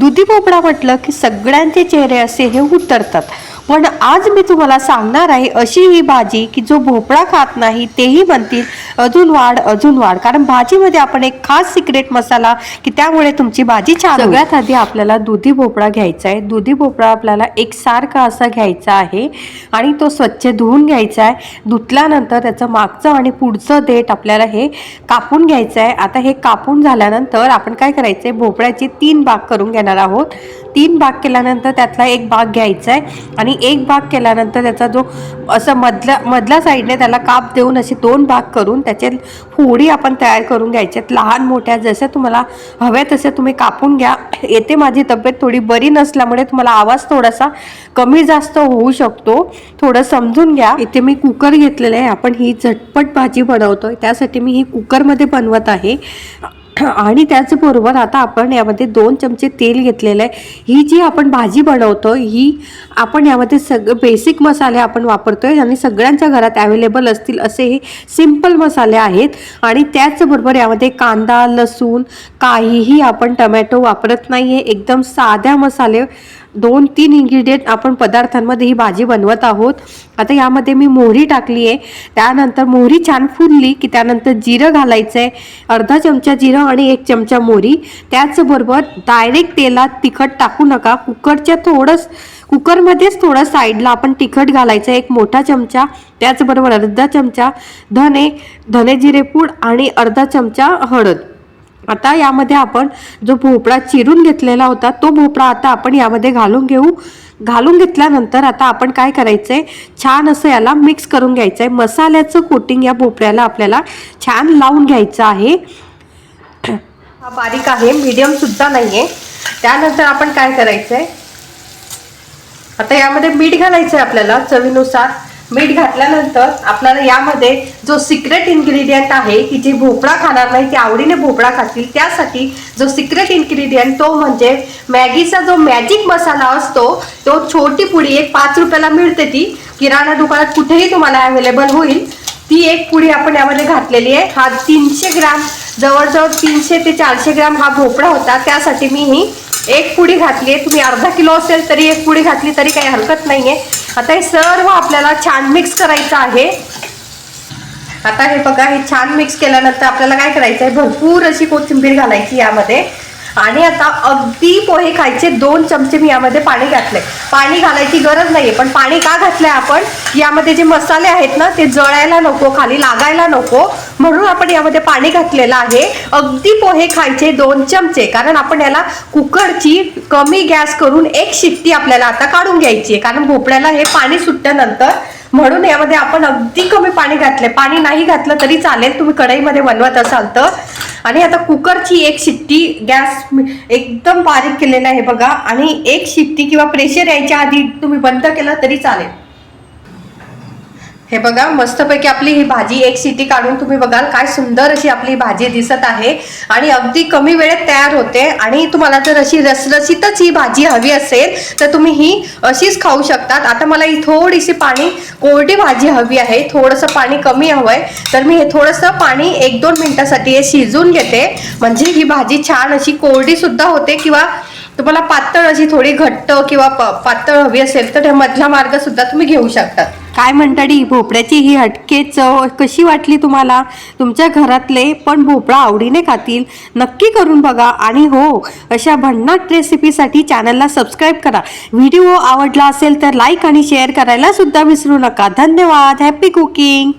दुधी भोपळा म्हटलं की सगळ्यांचे चेहरे असे हे उतरतात. पण आज मी तुम्हाला सांगणार आहे अशी ही भाजी की जो भोपळा खात नाही तेही म्हणतील अजून वाढ अजून वाढ. कारण भाजीमध्ये आपण एक खास सिक्रेट मसाला की त्यामुळे तुमची भाजी छान सगळ्यात आधी आपल्याला दुधी भोपळा घ्यायचा आहे. दुधी भोपळा आपल्याला एक सारखा असा घ्यायचा आहे आणि तो स्वच्छ धुवून घ्यायचा आहे. धुतल्यानंतर त्याचं मागचं आणि पुढचं देठ आपल्याला हे कापून घ्यायचं आहे. आता हे कापून झाल्यानंतर आपण काय करायचं आहे? भोपळ्याचे तीन भाग करून घेणार आहोत. तीन भाग केल्यानंतर त्यातला एक भाग घ्यायचा आहे आणि एक भाग केल्यानंतर त्याचा जो असं मधल्या मधल्या साईडने त्याला काप देऊन असे दोन भाग करून त्याचे फोडी आपण तयार करून घ्यायच्यात लहान मोठ्या जसं तुम्हाला हव्या तसे तुम्ही कापून घ्या. येते माझी तब्येत थोडी बरी नसल्यामुळे तुम्हाला आवाज थोडासा कमी जास्त होऊ शकतो. थोडं समजून घ्या. इथे मी कुकर घेतलेलं आहे. आपण ही झटपट भाजी बनवतोय. त्यासाठी मी ही कुकरमध्ये बनवत आहे. आणि त्याचबरोबर आता आपण यामध्ये दोन चमचे तेल घेतलेलं आहे. ही जी आपण भाजी बनवतो ही आपण यामध्ये सग बेसिक मसाले आपण वापरतोय आणि सगळ्यांच्या घरात अवेलेबल असतील असे हे सिंपल मसाले आहेत. आणि त्याचबरोबर यामध्ये कांदा लसूण काहीही आपण टमॅटो वापरत नाही आहे एकदम साध्या मसाले दोन तीन इन्ग्रेडियंट आपण पदार्थांमध्ये ही भाजी बनवत आहोत. आता यामध्ये मी मोहरी टाकली आहे. त्यानंतर मोहरी छान फुलली की त्यानंतर जिरं घालायचं आहे अर्धा चमचा जिरं आणि एक चमचा मोहरी. त्याचबरोबर डायरेक्ट तेलात तिखट टाकू नका. कुकरच्या थोडंच कुकरमध्येच थोडं साईडला आपण तिखट घालायचं. एक मोठा चमचा. त्याचबरोबर अर्धा चमचा धने धने जिरेपूड आणि अर्धा चमचा हळद. आता यामध्ये आपण जो भोपळा चिरून घेतलेला होता तो भोपळा आता आपण यामध्ये घालून घेऊ. घालून घेतल्यानंतर आता आपण काय करायचं आहे छान असं याला मिक्स करून घ्यायचं आहे मसाल्याचं कोटिंग या भोपळ्याला आपल्याला छान लावून घ्यायचं आहे. हा बारीक आहे मीडियम सुद्धा नाही आहे त्यानंतर आपण काय करायचं आहे आता यामध्ये मीठ घालायचं आहे आपल्याला चवीनुसार. मीठ घातल्यानंतर आपल्याला यामध्ये जो सिक्रेट इन्ग्रेडियंट आहे की जे भोपळा खाणार नाही ते आवडीने भोपळा खातील त्यासाठी जो सिक्रेट इन्ग्रेडियंट तो म्हणजे मॅगीचा जो मॅजिक मसाला असतो तो छोटी पुडी एक पाच रुपयाला मिळते ती. किराणा दुकानात कुठेही तुम्हाला अवेलेबल होईल. ती एक पुडी आपण यामध्ये घातलेली आहे. हा तीनशे ग्राम जवळजवळ तीनशे ते चारशे ग्राम हा भोपळा होता. त्यासाठी मी ही एक पुडी घातली आहे. तुम्ही अर्धा किलो असेल तरी एक पुडी घातली तरी काही हरकत नाही आहे आता हे सर्व आपल्याला छान मिक्स करायचं आहे. आता हे बघा हे छान मिक्स केल्यानंतर आपल्याला काय करायचं आहे भरपूर अशी कोथिंबीर घालायची यामध्ये. आणि आता अगदी पोहे खायचे दोन चमचे मी यामध्ये पाणी घातले पाणी घालायची गरज नाहीये पण पाणी का घातलंय आपण? यामध्ये जे मसाले आहेत ना ते जळायला नको खाली लागायला नको. म्हणून आपण यामध्ये पाणी घातलेलं आहे. अगदी पोहे खायचे दोन चमचे. कारण आपण याला कुकरची कमी गॅस करून एक शिट्टी आपल्याला आता काढून घ्यायची आहे. कारण भोपळ्याला हे पाणी सुटल्यानंतर म्हणून यामध्ये आपण अगदी कमी पाणी घातले. पाणी नाही घातलं तरी चालेल. तुम्ही कढईमध्ये बनवत असाल तर. आणि आता कुकरची एक शिट्टी गॅस एकदम बारीक केलेला आहे बघा. आणि एक शिट्टी किंवा प्रेशर यायच्या आधी तुम्ही बंद केलं तरी चालेल. हे बघा मस्तपैकी आपली ही भाजी एक सिटी काढून तुम्ही बघाल काय सुंदर अशी आपली भाजी दिसत आहे. आणि अगदी कमी वेळेत तयार होते आणि तुम्हाला जर अशी रसरशीतच ही भाजी हवी असेल तर तुम्ही ही अशीच खाऊ शकतात. आता मला ही थोडीशी पाणी कोरडी भाजी हवी आहे. थोडंसं पाणी कमी हवंय. तर मी हे थोडंसं पाणी एक दोन मिनिटासाठी हे शिजून घेते. म्हणजे ही भाजी छान अशी कोरडी सुद्धा होते किंवा तुम्हाला पातळ अशी थोडी घट्ट किंवा प- पातळ हवी असेल तर मधला मार्ग सुद्धा तुम्ही घेऊ शकता. काय म्हणताडी भोपळ्याची ही हटके चव कशी वाटली तुम्हाला? तुमच्या घरातले पण भोपळा आवडीने खातील. नक्की करून बघा आणि हो अशा भन्नाट रेसिपीसाठी चॅनलला सबस्क्राईब करा. व्हिडिओ आवडला असेल तर लाईक आणि शेअर करायला सुद्धा विसरू नका. धन्यवाद. Happy cooking